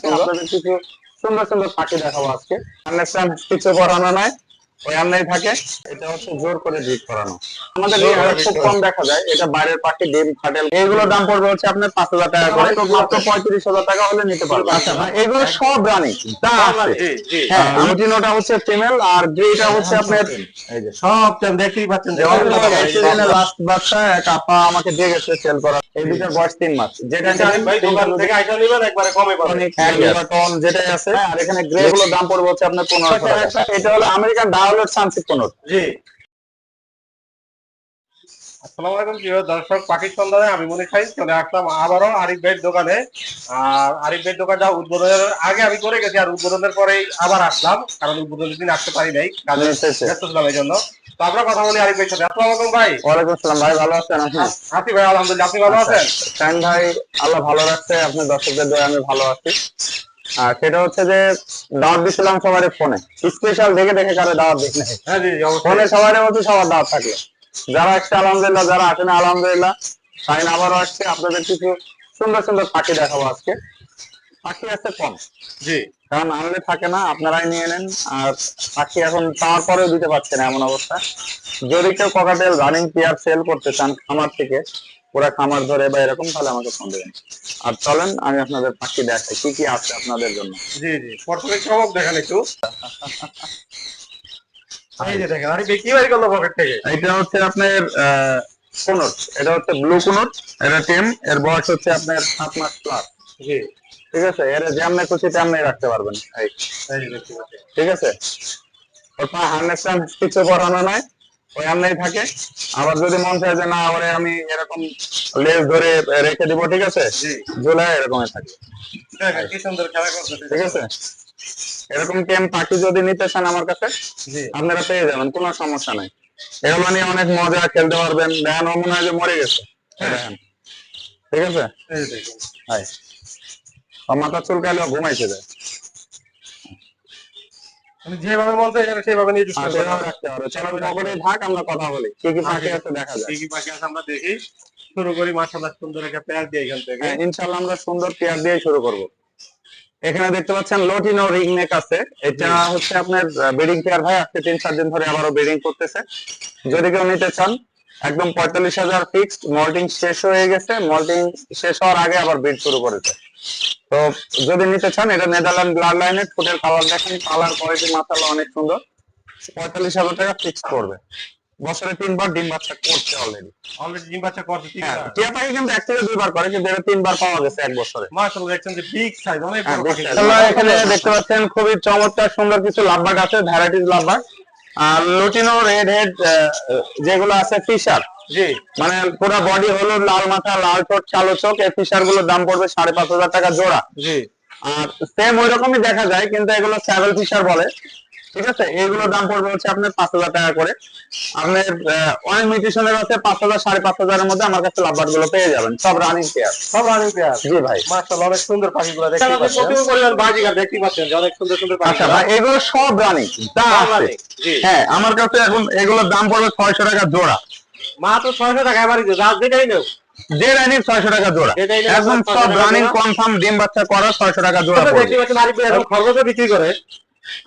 সুন্দর। কিছু সুন্দর সুন্দর পাখি দেখাবো আজকে। কিছু করানো নাই। ওই আমরাই থাকে এটা হচ্ছে জোর করে জিপ করানো। আমাদের এই হারে খুব কম দেখা যায় এটা বাইরের পাখি ডিম ফাটেল এগুলো দাম পড়বে হচ্ছে আপনার পাঁচ হাজার টাকা করে মাত্র পঁয়ত্রিশ হাজার টাকা হলে নিতে পারবেন। আচ্ছা এগুলো সব রানিং তা আছে। জি জি। হ্যাঁ হচ্ছে ফিমেল আর গ্রেটা হচ্ছে আপনার এই যে সব দেখতেই পাচ্ছেন যে লাস্ট বাচ্চা এক আপা আমাকে দিয়ে গেছে সেল করা এই দুটার বয়স তিন মাস। যেটা থেকে আইসা নিবেন একবারে কমে পাবেন। এক টন যেটাই আছে। আর এখানে গ্রে গুলোর দাম পড়বে হচ্ছে আপনার পনেরোশো টাকা। এটা হলো আমেরিকান সানসিপ পনেরো জি। আসসালামু আলাইকুম প্রিয় দর্শক পাখির সন্ধানে আমি মনে খাই চলে আসলাম আবারও আরিফ ভাইয়ের দোকানে। আর আরিফ ভাইয়ের দোকানটা উদ্বোধনের আগে আমি করে গেছি আর উদ্বোধনের পরেই আবার আসলাম কারণ উদ্বোধনের দিন আসতে পারি নাই কাজে ব্যস্ত ছিলাম এই জন্য। তো আমরা কথা বলি আরিফ ভাইয়ের সাথে। আসসালামু আলাইকুম ভাই। ওয়ালাইকুম আসসালাম ভাই ভালো আছেন আপনি? আছি ভাই আলহামদুলিল্লাহ আপনি ভালো আছেন? শাহিন ভাই আল্লাহ ভালো রাখছে আপনি দর্শকদের দয়ে আমি ভালো আছি। আর সেটা হচ্ছে যে দাওয়াত দিছিলাম সবার ফোনে। স্পেশাল দেখে দেখে কারও দাওয়াত নাই। হ্যাঁ ফোনে সবার মধ্যে সবার দাওয়াত থাকল। যারা আসছে আলহামদুলিল্লাহ যারা আসে না আলহামদুলিল্লাহ। শাহিন আবারও আসছে। আপনাদের কিছু সুন্দর সুন্দর পাখি দেখাবো আজকে। পাখি আছে কম। জি। কারণ আনলে থাকে না আপনারাই নিয়ে নেন। আর পাখি এখন পাওয়ার পরেও দিতে পারছে না এমন অবস্থা। যদি কেউ ককাটেল রানিং পেয়ার সেল করতে চান খামার থেকে পুরা খামার ধরে বা এরকম তাহলে আমাকে ফোন দেবেন। আর চলেন আমি আপনাদের পাখি দেখাই কি কি আছে আপনাদের জন্য? জি জি। চমক দেখেন একটু। এটা হচ্ছে আপনার কোনট এটা হচ্ছে ব্লু কোনট এটা টেম এর বয়স হচ্ছে আপনার সাত মাস প্লাস জি। ঠিক আছে? এর যেমনে খুশি তেমনি রাখতে পারবেন। ঠিক আছে? ওর পা কিছু করানো নাই ওই আমরাই থাকে। আবার যদি মন চায় যে না আবার আমি এরকম লেজ ধরে রেখে দিব ঠিক আছে? জি। ঝুলায় এরকমই থাকে। কি সুন্দর খেলা করছে ঠিক আছে। এরকম কেম পাখি যদি নিতে চান আমার কাছে? জি। আপনারা পেয়ে যাবেন কোনো সমস্যা নাই। এগুলো নিয়ে অনেক মজা খেলতে পারবেন। দেখেন ও মনে হয় যে মরে গেছে। দেখেন। ঠিক আছে? মাথা চুলকালে ঘুমাইছে যায় যেভাবে মন চাই সেভাবে নিয়ে আর চুপ রাখতে হবে। চলো পকেটে থাক আমরা কথা বলি। কি কি পাখি আছে দেখা যায় কি কি পাখি আছে আমরা দেখি। শুরু করি মাশাআল্লাহ সুন্দর একটা পেয়ার দিয়ে এখান থেকে। হ্যাঁ, ইনশাল্লাহ আমরা সুন্দর পেয়ার দিয়ে শুরু করব। এখানে দেখতে পাচ্ছেন লোটিনো রিং নেক আছে। এটা হচ্ছে আপনার বেডিং পেয়ার ভাই আজকে তিন চার দিন ধরে আবারও বেডিং করতেছে। যদি কেউ নিতে চান একদম পঁয়তাল্লিশ হাজার ফিক্সড মল্টিং শেষ হয়ে গেছে মল্টিং শেষ হওয়ার আগে আবার ব্রিড শুরু করেছে। তো যদি নিতে চান এটা নেদারল্যান্ড ব্লাড লাইনের ফুটের কালার দেখেন কালার কোয়ালিটি মাসালা অনেক সুন্দর। পঁয়তাল্লিশ হাজার টাকা ফিক্সড করবে বছরে তিনবার ডিম বাচ্চা করছে অলরেডি অলরেডি ডিম বাচ্চা করছে ঠিক হ্যাঁ টিয়া পাখি কিন্তু এক থেকে দুইবার করে কিন্তু এটা তিনবার পাওয়া গেছে এক বছরে। মাশাআল্লাহ দেখছেন যে বিগ সাইজ অনেক হ্যাঁ, বড় পাখি এখানে দেখতে পাচ্ছেন খুবই চমৎকার সুন্দর কিছু লাভবার্ড আছে ভ্যারাইটিস লাভবার্ড। আর লুটিনো রেড হেড যেগুলো আছে ফিশার জি। মানে পুরো বডি হলো লাল মাথা লাল ঠোঁট কালো চোখ এই ফিশারগুলোর দাম পড়বে সাড়ে পাঁচ হাজার টাকা জোড়া। জি। আর সেম ওই রকমই দেখা যায় কিন্তু এগুলো স্যাভেল ফিশার বলে। ঠিক আছে? এইগুলোর দাম পড়বে হচ্ছে আপনার পাঁচ হাজার টাকা করে। আপনার অনেক মিউটিশনের আছে পাঁচ হাজার সাড়ে পাঁচ হাজারের মধ্যে আমার কাছে লাভবার্ডগুলো পেয়ে যাবেন। সব রানিং পেয়ার সব রানিং পেয়ার জি ভাই। মাশাআল্লাহ অনেক সুন্দর পাখিগুলো দেখতে পাচ্ছেন। প্রচুর পরিমাণ বাজিগার দেখতে পাচ্ছেন যে অনেক সুন্দর সুন্দর পাখি আচ্ছা ভাই এগুলো সব রানিং যা আছে। হ্যাঁ আমার কাছে এখন এগুলোর দাম পড়বে ছয়শো টাকা জোড়া। মাত্র 600 টাকা এবারে রাত যেটাই নেও। যে রানিং ছয়শো টাকা জোড়া। একদম সব রানিং কনফার্ম ডিম বাচ্চা করা ছয়শো টাকা জোড়া দেখতে পাচ্ছেন এখন খরগোশও বিক্রি করে।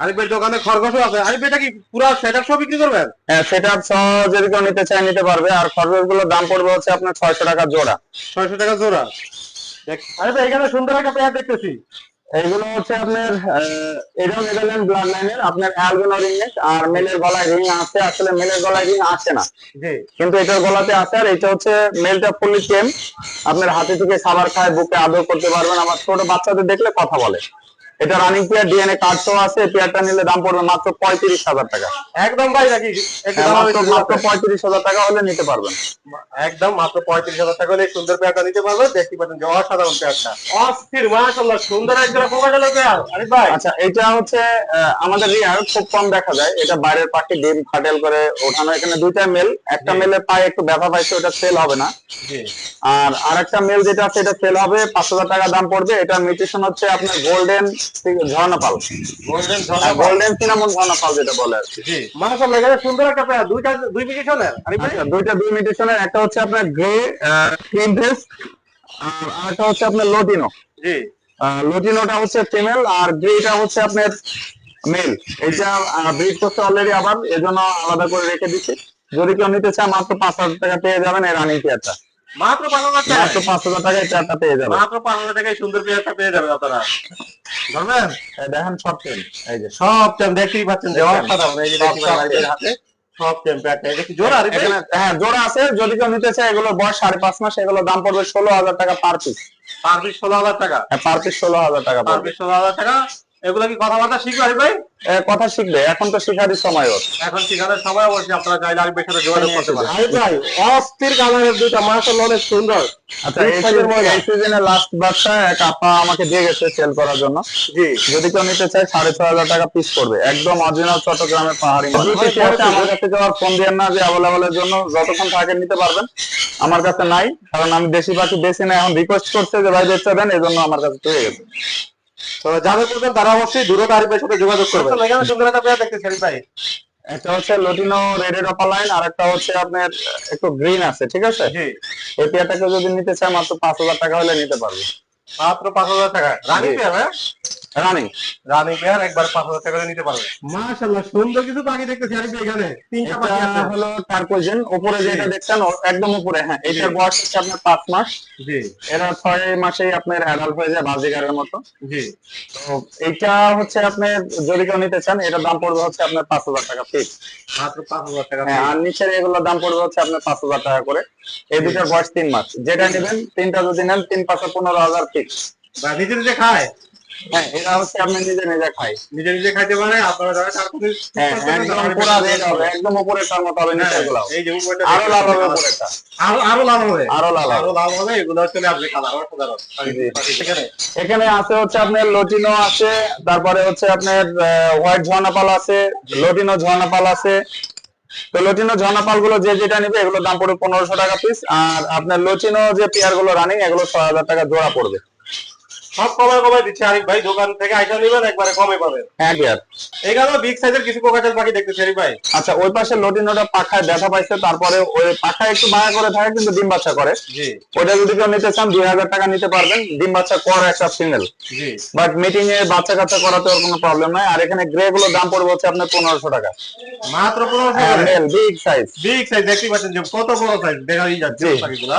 আরিফ ভাই দোকানে খরগোশও আছে। আরিফ কি পুরো সেটআপ সব বিক্রি করবেন? হ্যাঁ সেটা সহ যদি কেউ নিতে চায় নিতে পারবে। আর দাম পড়বে হচ্ছে আপনার ছয়শো টাকা জোড়া। 600 টাকা জোড়া। আরিফ এখানে সুন্দর একটা পেয়ার দেখতেছি। এইগুলো হচ্ছে আপনার এটাও নেদারল্যান্ড ব্লাড লাইনের আপনার অ্যালবিনো রিং আর মেলের গলায় রিং আছে। আসলে মেলের গলায় রিং আসে না। জি। কিন্তু এটার গলাতে আছে আর এটা হচ্ছে মেলটা ফুললি আপনার হাতে থেকে খাবার খায় বুকে আদর করতে পারবেন। আবার ছোট বাচ্চাদের দেখলে কথা বলে। এটা রানিং পেয়ার ডিএনএ কার্ড সহ আছে পেয়ারটা নিলে দাম পড়বে মাত্র পঁয়ত্রিশ হাজার টাকা। একদম ভাই নাকি? হ্যাঁ, মাত্র। পঁয়ত্রিশ হাজার টাকা হলে নিতে পারবেন। একদম মাত্র পঁয়ত্রিশ হাজার টাকা হলে সুন্দর পেয়ারটা নিতে পারবে। দেখতে পাচ্ছেন যে অসাধারণ পেয়ারটা অস্থির মাশাআল্লাহ সুন্দর একজন পেয়ার আরিফ ভাই। আচ্ছা এটা হচ্ছে আহ, আমাদের রিয়ার খুব কম দেখা যায়। এটা বাইরের পাখি ডিম ফাটেল করে ওঠানো। এখানে দুইটা মেল একটা মেলে পায়ে একটু ব্যথা পাইছে ওটা সেল হবে না। জি। আর আরেকটা মেল যেটা আছে এটা সেল হবে পাঁচ হাজার টাকা দাম পড়বে। এটা মিউটেশন হচ্ছে আপনার গোল্ডেন ঠিক আছে গোল্ডেন গোল্ডেন সিনামন ঝর্ণা যেটা বলে আর কি। মাশাআল্লাহ এখানে সুন্দর একটা পেয়ার দুইটা দুই পিটিশনের আচ্ছা দুইটা দুই মিউটেশনের একটা হচ্ছে আপনার গ্রে ক্রিম ফেস আর আরেকটা হচ্ছে আপনার লোটিনো জি। লোটিনোটা হচ্ছে ফিমেল আর গ্রেটা হচ্ছে আপনার মেল এটা ব্রিড করতে অলরেডি আবার এজন্য আলাদা করে রেখে দিচ্ছি। যদি কেউ নিতে চায় মাত্র পাঁচ হাজার টাকা পেয়ে যাবেন এই রানিং পেয়ারটা মাত্র পাঁচ হাজার টাকা মাত্র পাঁচ হাজার টাকায় পেয়ারটা পেয়ে যাবেন মাত্র পাঁচ হাজার টাকায় সুন্দর পেয়ারটা পেয়ে যাবেন আপনারা। ধরবেন? দেখেন সব টেন এই যে সব টেম দেখতেই পাচ্ছেন যে। অসাধারণ এই যে দেখতে টেম। হাতে সব টেম জোড়া হ্যাঁ জোড়া আছে যদি কেউ নিতে চায় এগুলোর বয়স সাড়ে পাঁচ মাস দাম পড়বে ষোলো হাজার টাকা পার পিস পার পিস ষোলো হাজার টাকা। পার পিস ষোলো হাজার টাকা পার পিস ষোলো হাজার টাকা। এগুলো কি কথাবার্তা শিখবে ভাই? কথা শিখবে। এখন তো শিখারই সময় ওর। এখন সেখানে সময় অবশ্যই আপনারা চাইলে আরেকবার সাথে যোগাযোগ করতে পারেন। ভাই অস্থির কালারের দুইটা মাশাআল্লাহ অনেক সুন্দর। আচ্ছা এই সিজনে লাস্ট বাচ্চা এক আপা আমাকে দিয়ে গেছে সেল করার জন্য। জি। যদি কেউ নিতে চায় সাড়ে ছয় হাজার টাকা পিস পড়বে। একদম অরিজিনাল চট্টগ্রামের পাহাড়ি আমার কাছে যাওয়ার ফোন দিয়ে না যে অ্যাভেলেবল এর জন্য। যতক্ষণ থাকে নিতে পারবেন আমার কাছে নাই। কারণ আমি দেশি পাখি বেশি না এখন রিকোয়েস্ট করছে যে ভাই বেচতে দেন এই জন্য আমার কাছে পেয়ে গেছে। তো যাদের করবেন তারা অবশ্যই দূরত আরিফের সাথে যোগাযোগ করবেন এখানে সুন্দর একটা পেয়ার দেখতেছি ভাই। একটা হচ্ছে লটিনো রেডের অপার লাইন আর একটা হচ্ছে আপনার একটু গ্রিন আছে ঠিক আছে? জি। এই পেয়ারটাকে যদি নিতে চায় মাত্র পাঁচ হাজার টাকা হলে নিতে পারবে। মাত্র পাঁচ হাজার টাকা। রানি জি। পেয়ার হ্যাঁ? রানিং। রানি পেয়ার একবার পাঁচ হাজার টাকা করে নিতে পারবে? মাশাআল্লাহ সুন্দর কিছু পাখি দেখতেছি আরিফ এখানে। তিনটা পাখি এটা আছে। হলো টার্কোজেন উপরে যেটা দেখছেন একদম উপরে হ্যাঁ এটার বয়স হচ্ছে আপনার পাঁচ মাস। জি। এরা ছয় মাসেই আপনার অ্যাডাল্ট হয়ে যায় বাজিগারের মতো। জি। তো এইটা হচ্ছে আপনি যদি কেউ নিতে চান এটার দাম পড়বে হচ্ছে আপনার পাঁচ হাজার টাকা ফিক্স মাত্র পাঁচ হাজার টাকা হ্যাঁ আর নিচের এগুলোর দাম পড়বে হচ্ছে আপনার পাঁচ হাজার টাকা করে। এই দুটার বয়স তিন মাস। যেটা নেবেন তিনটা যদি নেন তিন পাঁচশো পনেরো হাজার ফিক্স নিজে খায়? হ্যাঁ এটা হচ্ছে আপনি নিজে নিজে খাই। নিজে নিজে খাইতে পারে আপনারা যারা হ্যাঁ একদম পুরা রেড হবে একদম উপরে তার মতো হবে নিচেরগুলো এই যে উপরটা আরও লাল হবে উপরেটা আরও আরও লাল হবে। আরও লাল আরও লাল হবে এগুলো চলে আসবে কালার অসাধারণ এখানে। আছে হচ্ছে আপনার লটিনো আছে তারপরে হচ্ছে আপনার হোয়াইট ঝর্ণাপাল আছে লটিনো ঝর্ণাপাল আছে। তো লটিনো ঝর্ণাপালগুলো যে যেটা নিবে এগুলোর দাম পড়বে পনেরোশো টাকা পিস আর আপনার লটিনো যে পেয়ারগুলো রানিং এগুলো ছয় হাজার টাকা জোড়া পড়বে। সব কমে কমে দিচ্ছে আরিফ ভাই দোকান থেকে আইসা নেবেন একবারে কমে পাবেন। হ্যাঁ এখানেও বিগ সাইজের কিছু কোকাটেল পাখি দেখতেছি আরিফ ভাই। আচ্ছা ওই পাশে লটিনোটা পাখায় ব্যথা পাইছে তারপরে ওই পাখায় একটু মায়া করে থাকে কিন্তু ডিম বাচ্চা করে। জি। ওটা যদি কেউ নিতে চান দুই হাজার টাকা নিতে পারবেন ডিম বাচ্চা করে একটা সিঙ্গেল জি। বাট মিটিং এ বাচ্চা কাচ্চা করাতে ওর কোনো প্রবলেম নাই আর এখানে গ্রে গুলোর দাম পড়বে হচ্ছে আপনার পনেরোশো টাকা। মাত্র পনেরোশো হ্যাঁ বিগ সাইজ বিগ সাইজ দেখতে পাচ্ছেন যে কত বড় সাইজ দেখাই যাচ্ছে। পাখিগুলা।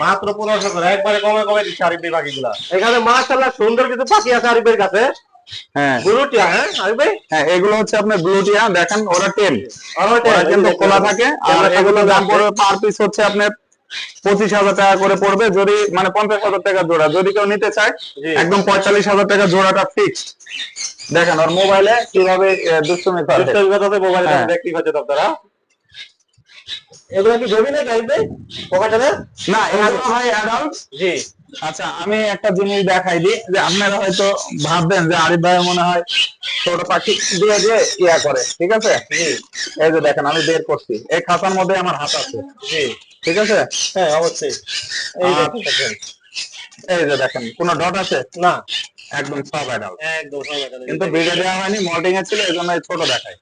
মাত্র পনেরোশো করে। একবারে কমে কমে দিচ্ছে আরিফ ভাই পাখিগুলা এখানে মাশাআল্লাহ সুন্দর কিছু পাখি আছে আরিফের কাছে। হ্যাঁ। গুরুটিয়া হ্যাঁ আরিফ ভাই? হ্যাঁ এগুলো হচ্ছে আপনার ব্লুটিয়া দেখেন ওরা টেন। ওরা কিন্তু খোলা থাকে। আর এগুলো দাম পড়বে পার পিস হচ্ছে আপনার পঁচিশ হাজার টাকা করে পড়বে। যদি মানে পঞ্চাশ হাজার টাকা জোড়া। যদি কেউ নিতে চায়। একদম পঁয়তাল্লিশ হাজার টাকা জোড়াটা ফিক্সড দেখেন ওর মোবাইলে কীভাবে আহ, দুষ্টুমি করে। দুটো বিগততে মোবাইলে। পাচ্ছেন আপনারা। এগুলো কি জমি না না? এগুলো ভাই অ্যাডাল্ট জি। আচ্ছা আমি একটা জিনিস দেখাই দিই যে আপনারা হয়তো ভাববেন যে আরিফ ভাই মনে হয় ছোট পাখি দিয়ে দিয়ে ইয়া করে ঠিক আছে? এই যে দেখেন আমি বের করছি। এই খাতার মধ্যে আমার হাত আছে। জি। ঠিক আছে? হ্যাঁ অবশ্যই। এই এই যে দেখেন কোনো ডট আছে? না। একদম সব অ্যাডাল্ট একদম সব এখানে কিন্তু ভিডিও দেওয়া হয়নি মল্টিং এ ছিল এই জন্য ছোট দেখায়।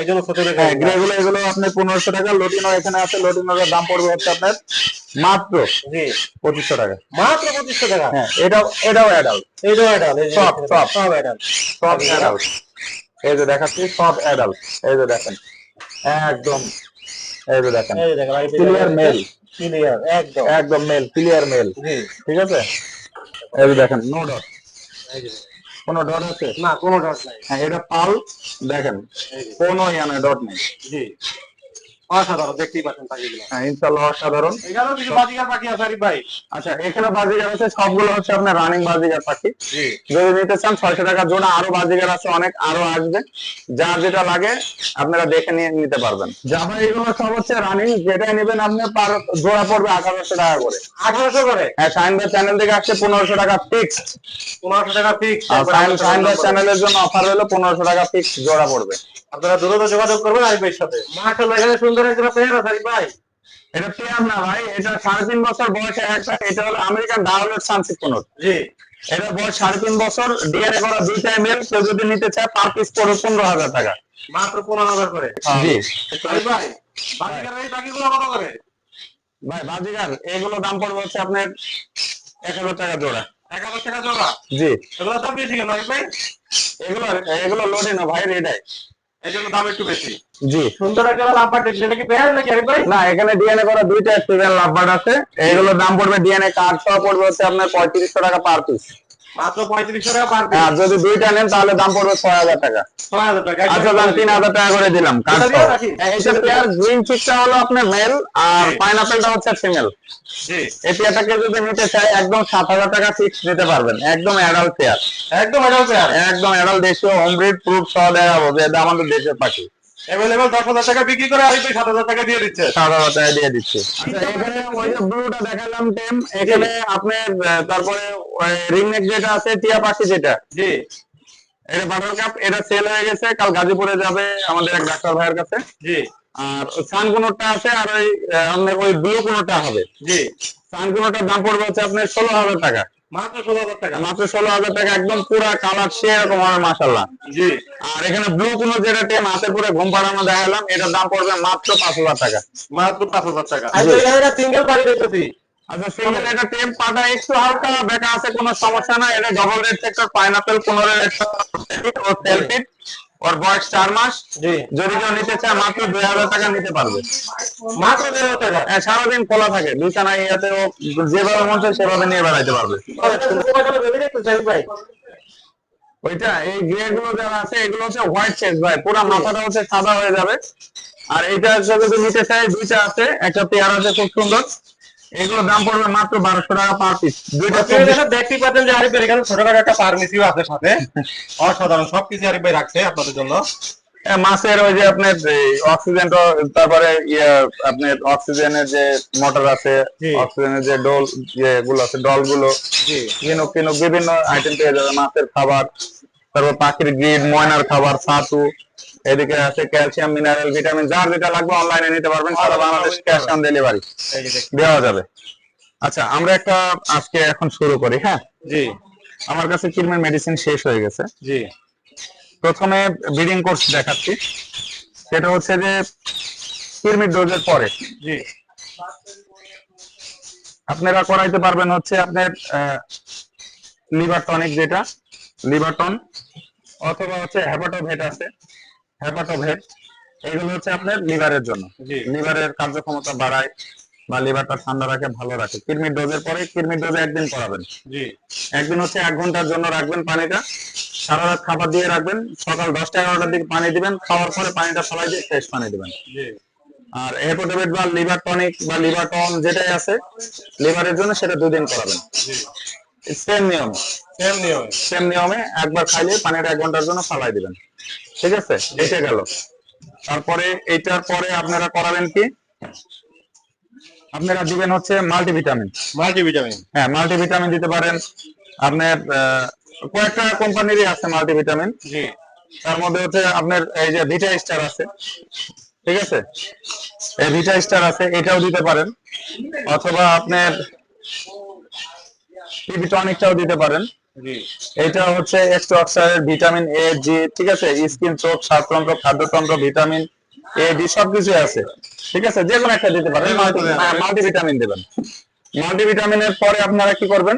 এই জন্য ছোট দেখায়। হ্যাঁ গ্রে এগুলো আপনার পনেরোশো টাকা লটিনো এখানে আছে লটিনোর দাম পড়বে হচ্ছে আপনার মাত্র পঁচিশশো টাকা। মাত্র পঁচিশশো টাকা? হ্যাঁ এটাও এটাও অ্যাডাল্ট এটাও অ্যাডাল সব, সব। সব অ্যাডাল সব অ্যাডাল্ট এই যে দেখাচ্ছি সব অ্যাডাল্ট এই যে দেখেন একদম। এই যে দেখেন ক্লিয়ার মেল ক্লিয়ার একদম। একদম মেল ক্লিয়ার মেল জি। ঠিক আছে? এই যে দেখেন নো ডট কোনো ডট আছে? না কোনো ডট নাই। হ্যাঁ এটা পাল দেখেন কোন ইয়া কোনো ডট নাই। জি। অসাধারণ দেখতেই পাচ্ছেন পাখিগুলো হ্যাঁ অসাধারণ। এখানেও কিছু বাজিকার পাখি আছে আরিফ ভাই? আচ্ছা এখানে বাজিগার আছে সবগুলো হচ্ছে আপনার রানিং বাজিগার পাখি। যদি নিতে চান ছয়শো টাকা জোড়া আরও বাজিগার আছে অনেক আরও আসবে। যার যেটা লাগে আপনারা দেখে নিয়ে নিতে পারবেন। এগুলো সব হচ্ছে রানিং যেটা নেবেন আপনি পার জোড়া পড়বে আঠারোশো টাকা করে। আঠারোশো করে? হ্যাঁ সাইন বাই চ্যানেল থেকে আসছে পনেরোশো টাকা ফিক্সড পনেরোশো টাকা ফিক্স আর সাইন সাইন চ্যানেলের জন্য অফার হলো পনেরোশো টাকা ফিক্সড জোড়া পড়বে। আপনারা দ্রুত যোগাযোগ করবেন আরিফ ভাইয়ের সাথে। মাশাআল্লাহ এখানে সুন্দর একটা পেয়ার আরিফ ভাই এটা পেয়ার না ভাই এটা সাড়ে তিন বছর বয়সে একটা এটা হলো আমেরিকান ডাউলেট সানসিট কোনট জি। এটা বয়স সাড়ে তিন বছর ডিএনএ করা দুইটা এমএল কেউ যদি নিতে চায় পার পিস পড়বে পনেরো হাজার টাকা। মাত্র পনেরো হাজার করে। জি। আরিফ ভাই বাকিগুলো কত করে? ভাই বাজিগার এগুলো দাম পড়বে হচ্ছে আপনার এক হাজার টাকা জোড়া। এক হাজার টাকা জোড়া? জি। এগুলো দাম বেশি কেন ভাই? এগুলো এগুলো লোডে না ভাই রেডাই দাম একটু বেশি। জি। সুন্দর একটা কি পেয়ার নাকি ভাই না এখানে ডিএনএ করা দুইটা লাভবার্ড আছে। এগুলোর দাম পড়বে ডিএনএ কার্ড সহ পড়বে হচ্ছে আপনার পঁয়ত্রিশশো টাকা পার পিস মাত্র পঁয়ত্রিশশো টাকা পার আর যদি দুইটা নেন তাহলে দাম পড়বে ছয় হাজার টাকা। ছয় হাজার টাকা আচ্ছা দাম তিন হাজার টাকা করে দিলাম কার্ড এটা সহ দিয়ে রাখি। এইটা পেয়ার গ্রিন চিকটা হলো আপনার মেল আর। পাইনাপেলটা হচ্ছে ফিমেল জি। এই পেয়ারটাকে যদি নিতে চাই একদম সাত হাজার টাকা ফিক্স পারবেন। একদম অ্যাডাল্ট পেয়ার একদম পেয়ার একদম অ্যাডাল্ট দেশীয় হোমব্রিড প্রুফ সহ দেখাবো যে আমাদের দেশের পাখি। অ্যাভেলেবল দশ হাজার টাকা বিক্রি করে সাত হাজার টাকা দিয়ে দিচ্ছে। সাত হাজার টাকা দিয়ে দিচ্ছি। আচ্ছা এখানে ওই যে ব্লুটা দেখালাম টেম এখানে আপনার তারপরে রিং নেক যেটা আছে টিয়া পাখি যেটা। জি। এটা বাটার কাপ এটা সেল হয়ে গেছে কাল গাজীপুরে যাবে আমাদের এক ডাক্তার ভাইয়ের কাছে। জি। আর সান কোনোটা আছে আর ওই ওই ব্লু কোনোটা হবে। জি। সান কোনোটার দাম পড়বে হচ্ছে আপনার ষোলো হাজার টাকা। মাত্র ষোলো হাজার টাকা। মাত্র ষোলো হাজার টাকা একদম পুরা কালার সেরকম হবে মাসাল্লাহ আর এখানে ব্লু কোনো যেটা টেম হাতে পুরো ঘুম পাড়ানো দেখালাম এটার দাম পড়বে মাত্র পাঁচ হাজার টাকা। মাত্র পাঁচ হাজার টাকা। জি। সিঙ্গেল পাড়ি দেখতেছি। আচ্ছা সিঙ্গেল এটা টেম পাটা একটু হালকা বেকা আছে কোনো সমস্যা না এটা ডবল রেড সেক্টর পাইনাপেল পনেরো রেড সেলফিট ওর বয়স চার মাস। যদি কেউ নিতে চায় মাত্র দুই হাজার টাকা নিতে পারবে। মাত্র দেড় হাজার টাকা? হ্যাঁ, সারাদিন খোলা থাকে। বিছানা ইয়াতে ও যেভাবে মন চায় সেভাবে নিয়ে বেড়াইতে পারবে। ওইটা এই গ্রে গুলো যারা আছে এগুলো হচ্ছে হোয়াইট চেক ভাই। পুরো মাথাটা হচ্ছে সাদা হয়ে যাবে। আর এইটা হচ্ছে যদি নিতে চাই দুইটা আছে। একটা পেয়ার আছে খুব সুন্দর। এগুলো দাম পড়বে মাত্র বারোশো টাকা পার পিস দুইটা দেখতে পাচ্ছেন যে আরিফ ভাই এখানে ছোটখাটো একটা ফার্মেসিও আছে সাথে। অসাধারণ সবকিছু আরিফ ভাই রাখছে আপনাদের জন্য। মাছের ওই যে আপনার অক্সিজেন তারপরে ইয়ে আপনার অক্সিজেনের যে মোটর আছে অক্সিজেনের যে ডোল যেগুলো আছে ডলগুলো। জি। কিনো কিনো বিভিন্ন আইটেম পেয়ে যাবে মাছের খাবার। তারপর পাখির গ্রিড ময়নার খাবার ছাতু এদিকে আছে ক্যালসিয়াম মিনারেল ভিটামিন যার যেটা লাগবে অনলাইনে নিতে পারবেন সারা বাংলাদেশ ক্যাশ অন ডেলিভারি। দেওয়া যাবে। আচ্ছা আমরা একটা আজকে এখন শুরু করি হ্যাঁ? জি। আমার কাছে কিরমের মেডিসিন শেষ হয়ে গেছে। জি। প্রথমে ব্রিডিং কোর্স দেখাচ্ছি। সেটা হচ্ছে যে কিরমির ডোজের পরে। জি। আপনারা করাইতে পারবেন হচ্ছে আপনার লিভার টনিক যেটা লিভারটন অথবা হচ্ছে হ্যাপাটোভেট আছে। হ্যাপাটোভেট এগুলো হচ্ছে আপনার লিভারের জন্য। লিভারের কার্যক্ষমতা বাড়ায় বা লিভারটা ঠান্ডা রাখে ভালো রাখে। কিরমির ডোজের পরে কিরমির ডোজে একদিন করাবেন। জি। একদিন হচ্ছে এক ঘণ্টার জন্য রাখবেন পানিটা। সারা রাত খাবার দিয়ে রাখবেন। সকাল দশটা এগারোটার দিকে পানি দিবেন। খাওয়ার পরে পানিটা ফলাই দিয়ে ফ্রেশ পানি দিবেন। জি। আর হেপোডেবিট বা লিভার টনিক বা লিভার টন যেটাই আছে লিভারের জন্য সেটা দুদিন করাবেন। জি। সেম নিয়ম। সেম নিয়ম। সেম নিয়মে একবার খাইলে পানিটা এক ঘণ্টার জন্য ফালাই দিবেন। ঠিক আছে? এসে গেল। তারপরে এইটার পরে আপনারা করাবেন কি? আপনারা দিবেন হচ্ছে মাল্টিভিটামিন মাল্টিভিটামিন হ্যাঁ মাল্টিভিটামিন দিতে পারেন। আপনার কয়েকটা কোম্পানিরই আছে মাল্টিভিটামিন জি। তার মধ্যে হচ্ছে আপনার এই যে ভিটা স্টার আছে। ঠিক আছে? এই ভিটা স্টার আছে এটাও দিতে পারেন। অথবা আপনার টিভি টনিকটাও দিতে পারেন। এটা হচ্ছে এক্সট্রা ভিটামিন এ জি ঠিক আছে? স্কিন চোখ শ্বাসতন্ত্র খাদ্যতন্ত্র ভিটামিন এ ডি সবকিছু আছে। ঠিক আছে? যে কোনো একটা দিতে পারেন। মাল্টিভিটামিন দেবেন। মাল্টিভিটামিনের পরে আপনারা কি করবেন?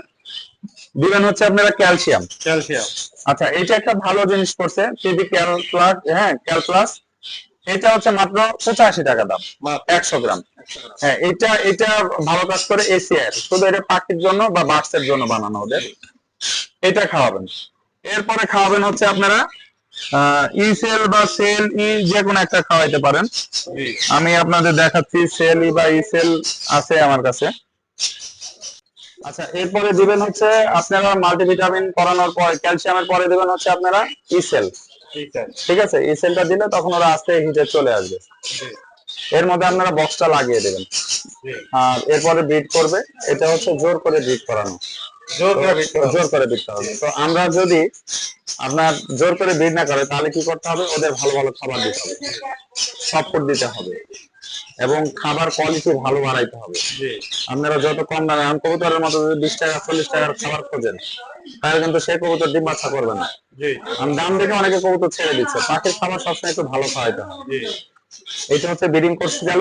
দিবেন হচ্ছে আপনারা ক্যালসিয়াম ক্যালসিয়াম আচ্ছা এটা একটা ভালো জিনিস করছে। টিভি ক্যাল প্লাস হ্যাঁ ক্যাল প্লাস এটা হচ্ছে মাত্র পঁচাশি টাকা দাম একশো গ্রাম। হ্যাঁ এটা এটা ভালো কাজ করে এসিআর শুধু এটা পাখির জন্য বা বার্ডসের জন্য বানানো ওদের। এটা খাওয়াবেন। এরপরে খাওয়াবেন হচ্ছে আপনারা ইসেল বা সেল ই যে কোনো একটা খাওয়াইতে পারেন। আমি আপনাদের দেখাচ্ছি সেল ই বা ইসেল আছে আমার কাছে। আচ্ছা এরপরে দিবেন হচ্ছে আপনারা মাল্টিভিটামিন করানোর পর ক্যালসিয়ামের পরে দিবেন হচ্ছে আপনারা ইসেল ঠিক আছে। এই সেলটা দিলে তখন ওরা আস্তে হিটে চলে আসবে। এর মধ্যে আপনারা বক্সটা লাগিয়ে দেবেন। আর এরপরে বিট করবে এটা হচ্ছে জোর করে বিট করানো। জোর করে বিট। জোর করে বিট হবে তো আমরা যদি আপনার জোর করে বিট না করে তাহলে কি করতে হবে? ওদের ভালো ভালো খাবার দিতে হবে। ফুড দিতে হবে। এবং খাবার কোয়ালিটি ভালো বাড়াইতে হবে। আপনারা যত কম দামে আম কবুতরের মতো যদি বিশ টাকা চল্লিশ টাকার খাবার খোঁজেন তাহলে কিন্তু সেই কবুতর ডিম বাচ্চা করবে না। আমি দাম দেখে অনেকে কবুতর ছেড়ে দিচ্ছে। পাখির খাবার সবসময় একটু ভালো খাওয়াইতে হবে। জি। এটা হচ্ছে ব্রিডিং কোর্স গেল।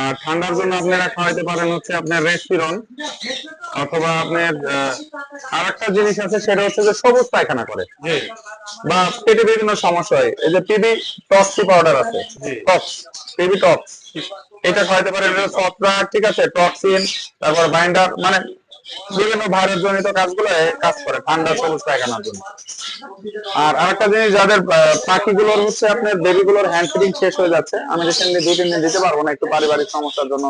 আর ঠান্ডার জন্য আপনারা খাওয়াইতে পারেন হচ্ছে আপনার রেসপিরন অথবা আপনার আর একটা জিনিস আছে সেটা হচ্ছে যে সবুজ পায়খানা করে। বা পেটে বিভিন্ন সমস্যা হয়। এই যে পিবি টক্সি পাউডার আছে। Tox PB tox. এটা খাওয়াইতে পারেন ছত্রাক ঠিক আছে টক্সিন তারপর বাইন্ডার মানে বিভিন্ন ভাইরাস জনিত কাজগুলো কাজ করে ঠান্ডা সবুজ পায়খানার জন্য। আর আরেকটা জিনিস যাদের পাখিগুলোর হচ্ছে আপনার বেবিগুলোর হ্যান্ড ফিডিং শেষ হয়ে যাচ্ছে আমি রিসেন্টলি দুই তিন দিন দিতে পারব না একটু পারিবারিক সমস্যার জন্য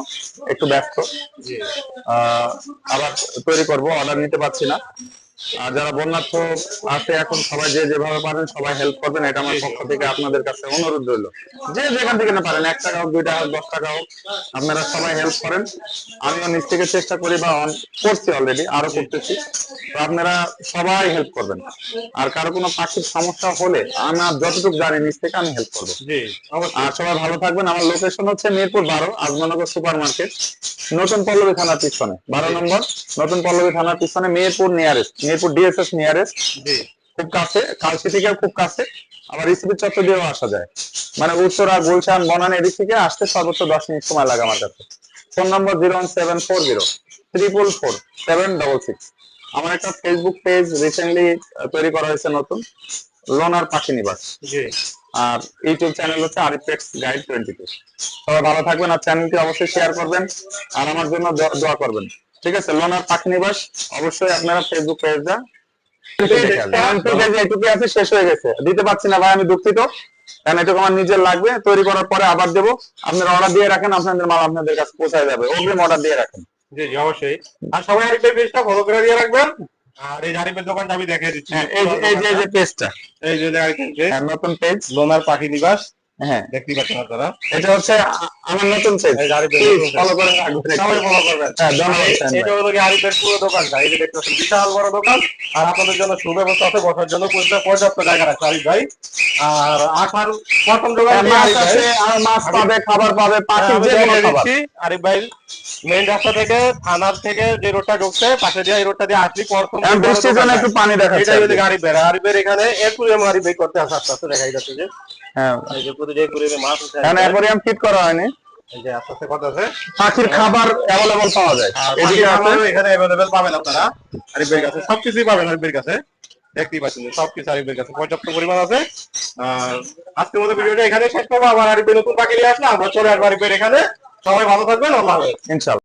একটু ব্যস্ত। আহ, আবার তৈরি করব অর্ডার নিতে পারছি না। আর যারা বন্যার্থ আছে এখন সবাই যে যেভাবে পারেন সবাই হেল্প করবেন। এটা আমার পক্ষ থেকে আপনাদের কাছে অনুরোধ রইল। যে যেখান থেকে না পারেন এক টাকা হোক দুই টাকা হোক দশ টাকা হোক আপনারা সবাই হেল্প করেন। আমিও নিজ থেকে চেষ্টা করি বা করছি অলরেডি আরও করতেছি। তো আপনারা সবাই হেল্প করবেন। আর কারও কোনো পাখির সমস্যা হলে আমার যতটুকু জানি নিজ থেকে আমি হেল্প করব। আর সবাই ভালো থাকবেন। আমার লোকেশন হচ্ছে মিরপুর বারো আজমানগর সুপার মার্কেট নতুন পল্লবী থানার পিছনে বারো নম্বর নতুন পল্লবী থানার পিছনে Mirpur nearest Mirpur DSS nearest খুব কাছে কালসি থেকে খুব কাছে। আবার রিসিপি চত্বর দিয়েও আসা যায়। মানে উত্তরা গুলশান বনান এদিক থেকে আসতে সর্বোচ্চ দশ মিনিট সময় লাগে আমার কাছে। Phone number zero one seven four zero triple four seven double six. আমার একটা ফেসবুক পেজ রিসেন্টলি তৈরি করা হয়েছে নতুন। লোনার পাখি নিবাস। জি। আর ইউটিউব চ্যানেল হচ্ছে আরিফেক্স গাইড টোয়েন্টি টু সবাই ভালো থাকবেন আর চ্যানেলটি অবশ্যই শেয়ার করবেন। আর আমার জন্য দোয়া করবেন। ঠিক আছে লোনার পাখি নিবাস। অবশ্যই আপনারা ফেসবুক পেজটা এটুকু আছে শেষ হয়ে গেছে। দিতে পারছি না ভাই আমি দুঃখিত। কারণ এটুকু আমার নিজের লাগবে। তৈরি করার পরে আবার দেবো। আপনারা অর্ডার দিয়ে রাখেন আপনাদের মাল আপনাদের কাছে পৌঁছায় যাবে। অগ্রিম অর্ডার দিয়ে রাখেন। জি জি অবশ্যই। আর সবাই আরিফের পেজটা ফলো করে দিয়ে রাখবেন। আর এই দোকানটা আমি দেখিয়ে দিচ্ছি। হ্যাঁ এই যে- এই যে এই যে পেজটা এই যে আরিফের পেজ নতুন পেজ লোনার পাখি নিবাস। হ্যাঁ। দেখতেই পাচ্ছেন আপনারা। এটা হচ্ছে আমার নতুন পেজ এই যে আরিফের প্লিজ নতুন page। ফলো করে রাখবেন। সবাই ফলো করবেন। হ্যাঁ ধন্যবাদ এই- শাহিন ভাই। এটা হলো কি আরিফের পুরো দোকানটা এই যে দেখতে বিশাল বড় দোকান। আর আপনাদের জন্য সুব্যবস্থা আছে বসার জন্য পর্যাপ্ত- পর্যাপ্ত জায়গা রাখছে আরিফ ভাই। আর আসার প্রথম দোকান হ্যাঁ, মাছ আছে আর মাছ পাবে খাবার পাবে পাখির যে কোনো খাবার। আরিফ ভাই মেইন রাস্তা থেকে থানার থেকে যে রোডটা ঢুকছে পাশে দিয়ে এই রোডটা দিয়ে আসলি প্রথম বৃষ্টির জন্য একটু পানি দেখাচ্ছে এটাই আর হচ্ছে কি। আরিফ ভাই আরিফ ভাই এখানে একুরিয়াম আরিফ ভাই করতে আসে আস্তে আস্তে দেখাই যাচ্ছে যে। হ্যাঁ। এখন অ্যাকোরিয়াম ফিট করা হয়নি। এই যে আস্তে আস্তে কথা আছে। পাখির খাবার অ্যাভেলেবল পাওয়া যায়। এদিকে আছে। এখানে অ্যাভেলেবেল পাবেন আপনারা। কাছে সবকিছুই পাবেন কাছে। দেখতেই পাচ্ছেন যে সবকিছু আরিফ কাছে পর্যাপ্ত পরিমাণ আছে। আর আজকের মতো ভিডিওটা এখানে শেষ করব। আবার আরিফ নতুন পাখি নিয়ে আসলে আমরা চলে আসব আরিফ ভাইয়ের এখানে। সবাই ভালো থাকবেন আল্লাহ হাফেজ।